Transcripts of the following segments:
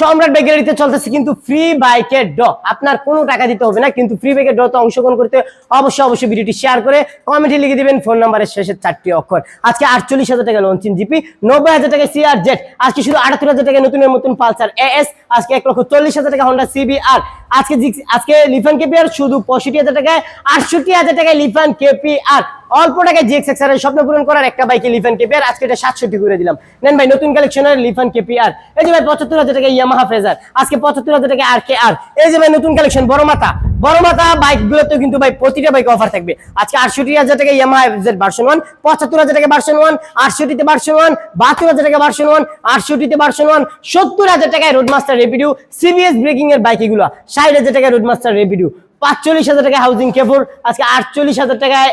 সম্রাট গ্যালারিতে চলতেছে কিন্তু ফ্রি বাইকের ড আপনার কোনো টাকা দিতে হবে না, কিন্তু ফ্রি বাইকের ড ডতে অংশগ্রহণ করতে অবশ্যই অবশ্যই ভিডিওটি শেয়ার করে কমেন্টে লিখে দিবেন ফোন নাম্বারের শেষের চারটি অক্ষর। আজকে আটচল্লিশ হাজার টাকা লঞ্চিন জিপি নব্বই হাজার টাকা সিআর জেট আজকে শুধু আটাত্তর হাজার টাকা নতুনের নতুন পালসার এস আজকে এক লক্ষ চল্লিশ হাজার টাকা হন্ডা সিবি আর আজকে আজকে লিফান কেপিআর শুধু পঁয়ষট্টি হাজার টাকায়, আটষট্টি হাজার টাকায় লিফান কেপিআর অল্প টাকায় জিএক্স এক্সের স্বপ্ন পূরণ করার একটা বাইকে লিফান কেপিআর আজকে এটা সাতষট্টি করে দিলাম। নেন ভাই, নতুন কালেকশনের লিফান কেপিআর এই যে ভাই পঁচাত্তর হাজার টাকা ইয়ামাহা ফেজার আজকে পঁচাত্তর হাজার টাকা আর কে আর? এই যে ভাই নতুন কালেকশন বড় মাথা বড় মাথা বাইক গুলোতে কিন্তু ভাই প্রতিটা বাইক অফার থাকবে। আজকে আটষট্টি হাজার টাকা ইয়ামাহা এফজেড ভার্সন ওয়ান পঁচাত্তর হাজার টাকা ভার্সন ওয়ান আটষট্টিতে ভার্সন ওয়ান বাহাত্তর হাজার টাকা ভার্সন ওয়ান আটষট্টিতে ভার্সন ওয়ান সত্তর হাজার টাকায় রোডমাস্টার রেপিডিউ সিবিএস ব্রেকিং এর বাইক এগুলো, ষাট হাজার টাকায় রোডমাস্টার রেপিডিউ পাঁচচল্লিশ হাজার টাকা হাউজিং কেফোর আজকে আটচল্লিশ হাজার টাকায়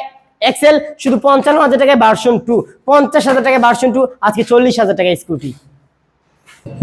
এক্সেল শুধু পঞ্চান্ন হাজার টাকায় ভার্সন টু পঞ্চাশ হাজার টাকায় ভার্সন টু আজকে চল্লিশ হাজার টাকায় স্কুটি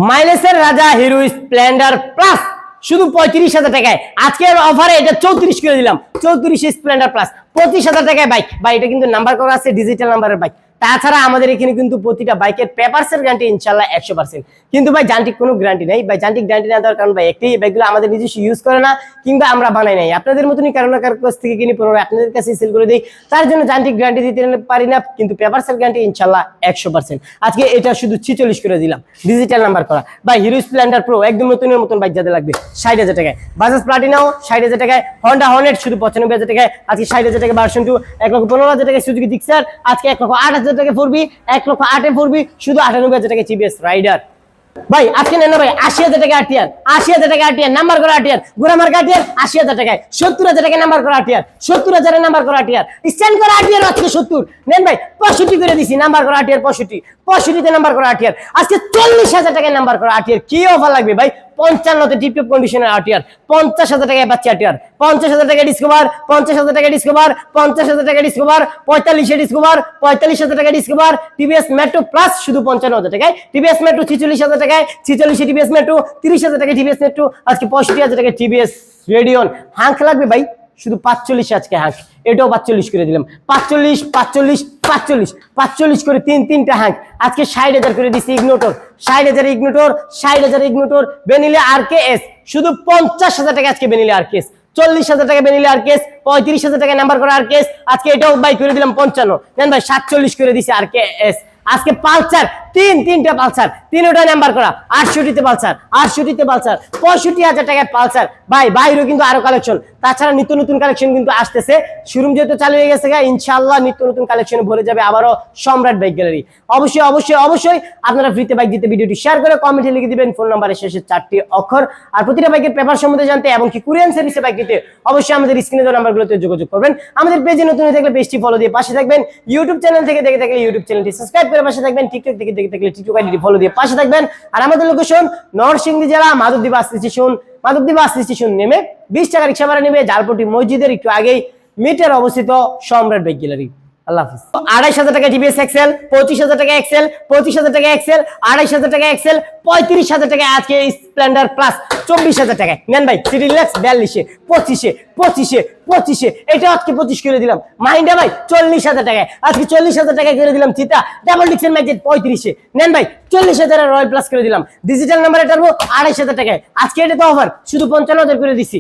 মাইলেসের রাজা হিরো স্প্লেন্ডার প্লাস শুধু পঁয়ত্রিশ হাজার টাকায়। আজকের অফারে এটা চৌত্রিশ করে দিলাম। চৌত্রিশ স্প্লেন্ডার প্লাস। পঁচিশ হাজার টাকায় বাইক বা এটা কিন্তু নাম্বার করা আছে ডিজিটাল নাম্বারের বাইক তাছাড়া আমাদের এখানে কিন্তু প্রতিটা বাইকের পেপারসের গ্যারান্টি ইনশাল্লাহ একশো পার্সেন্ট কিন্তু ভাই, যান্ত্রিক কোনো গ্যারান্টি নেই। ভাই, যান্ত্রিক গ্যারান্টি না দেওয়ার কারণ ভাই একটি বাইকগুলো আমাদের নিজস্ব ইউজ করে না, কিংবা আমরা বানাই নাই। আপনাদের মতনই কারও না কারও কাছ থেকে কিনি, পুনরায় আপনাদের কাছে সেল করে দিই। তার জন্য যান্ত্রিক গ্যারান্টি দিতে পারি না, কিন্তু পেপারসের গ্যারান্টি ইনশাল্লাহ একশো পার্সেন্ট আজকে এটা শুধু ছিচল্লিশ করে দিলাম ডিজিটাল নাম্বার করা। ভাই হিরো স্প্লেন্ডার প্রো একদম নতুনের মতন বাইক যাতে লাগবে, ষাট হাজার টাকায়। বাজাজ প্লাটিনাও ষাট হাজার টাকায়। হন্ডা হর্নেট শুধু পঁচানব্বই হাজার টাকায়। আজকে ষাট হাজার টাকা ভার্সন টু এক লক্ষ পনেরো হাজার টাকায় সুযোগ দিক্সার আজকে এক লক্ষ আট হাজার টাকা পড়বি, এক লক্ষ আটে শুধু হাজার টাকা চিবিএস রাইডার ভাই আজকে নেন ভাই, আশি হাজার টাকা আটিয়ার আশি হাজার টাকা আটিয়ার নাম্বার করা আটিয়ার গুড়ামার আটিয়ার আশি হাজার টাকায়, সত্তর হাজার টাকা নাম্বার করা আটিয়ার সত্তর হাজারের নাম্বার করা আটিয়ার স্ট্যান্ড করা আটিয়ার আজকে সত্তর। নেন ভাই, পঁয়ষট্টি করে দিছি নাম্বার করা আটিয়ার পঁয়ষট্টি, পঁয়ষট্টিতে নাম্বার করা আটিয়ার আজকে চল্লিশ হাজার টাকায় নাম্বার করা আটিয়ার কি অফার লাগবে ভাই? পঞ্চান্নতে টিপটপ কন্ডিশনের আটিয়ার পঞ্চাশ হাজার টাকায় পাচ্ছি আটিয়ার পঞ্চাশ হাজার টাকা ডিসকভার পঞ্চাশ হাজার টাকা ডিসকভার পঞ্চাশ হাজার টাকা ডিসকভার পঁয়তাল্লিশে ডিসকভার পঁয়তাল্লিশ হাজার টাকা ডিসকভার টিভিএস মেট্রো প্লাস শুধু পঞ্চান্ন হাজার টাকায় টিভিএস মেট্রো ছিচল্লিশ হাজার টাকায়, ছিচল্লিশে টিভিএস মেট্রো তিরিশ হাজার টাকা টিভিএস মেট্রো আজকে পঁয়ষট্টি হাজার টাকা টিভিএস রেডিয়ন হাঁক লাগবে ভাই? শুধু পাঁচচল্লিশ আজকে হাঁক এটাও পাঁচচল্লিশ করে দিলাম। পাঁচচল্লিশ পাঁচচল্লিশ পাঁচচল্লিশ পাঁচচল্লিশ করে তিন, তিনটা হাঁক আজকে ষাট হাজার করে দিচ্ছি ইগনোটর ষাট হাজার ইগনোটর ষাট হাজার ইগনোটর বেনিলে আর কে এস শুধু পঞ্চাশ হাজার টাকা আজকে বেনিলে আর কেস চল্লিশ হাজার টাকা বেনিলে আর কেস পঁয়ত্রিশ হাজার টাকা নাম্বার করা আর কেস আজকে এটাও বাই করে দিলাম পঞ্চান্ন। দেন ভাই, সাতচল্লিশ করে দিছি আর কে এস আজকে পালসার তিন, তিনটা পালসার। তিনটা নাম্বার করা। আটষট্টিতে পালসার আটষট্টিতে পালসার, পঁয়ষট্টি হাজার টাকায় পালসার। ভাই, বাইরেও কিন্তু আরও কালেকশন তাছাড়া নিত্য নতুন কালেকশন কিন্তু আসতেছে। শোরুম যেহেতু চালু হয়ে গেছে ইনশাল্লাহ নিত্য নতুন কালেকশন ভরে যাবে আবারও সম্রাট বাইক গ্যালারি অবশ্যই অবশ্যই অবশ্যই আপনারা ফ্রিতে বাইক দিতে ভিডিওটি শেয়ার করে কমেন্টে লিখে দিবেন। ফোন নাম্বারের শেষে চারটি অক্ষর। আর প্রতিটা বাইকের পেপার সম্বন্ধে জানতে এবং কি কুরিয়ান সার্ভিসে বাইক দিতে অবশ্যই আমাদের স্ক্রিনে দেওয়া নাম্বারগুলোতে যোগাযোগ করবেন। আমাদের পেজে নতুন হয়ে থাকলে পেজটি ফলো দিয়ে পাশে থাকবেন। ইউটিউব চ্যানেল থেকে দেখে থাকলে ইউটিউব চ্যানেলটি সাবস্ক্রাইব করে পাশে থাকবেন। টিকটক থেকে দেখে থাকলে টিকটক আইডি ফলো দিয়ে পাশে থাকবেন। আর আমাদের লোকেশন নরসিংদী জেলা Madhabdi bus station Madhabdi bus station নেমে বিশ টাকা রিক্সা ভাড়া নেবে, জালপটি মসজিদের একটু আগেই মিটার অবস্থিত সম্রাট বাইক গ্যালারি। আল্লাহ আড়াইশ হাজার টাকা টিভিএস এক্সেল পঁচিশ হাজার টাকা এক্সেল পঁচিশ হাজার টাকা এক্সেল আড়াইশ হাজার টাকা এক্সেল পঁয়ত্রিশ হাজার টাকা আজকে স্প্লেন্ডার প্লাস চব্বিশ হাজার টাকায়। নেন ভাই থ্রি ল্যাক্স বিয়াল্লিশে, পঁচিশে পঁচিশে পঁচিশে। এটা আজকে পঁচিশ করে দিলাম। মাইন্ডা ভাই, চল্লিশ হাজার টাকায়। আজকে চল্লিশ হাজার টাকায় করে দিলাম চিতা। ডাবল ডিক্সের ম্যাজিক পঁয়ত্রিশে। নেন ভাই, চল্লিশ হাজার রয়্যাল প্লাস করে দিলাম। ডিজিটাল নাম্বার এটা আড়াইশ হাজার টাকায়। আজকে এটা তো অফার শুধু পঞ্চান্ন হাজার করে দিচ্ছি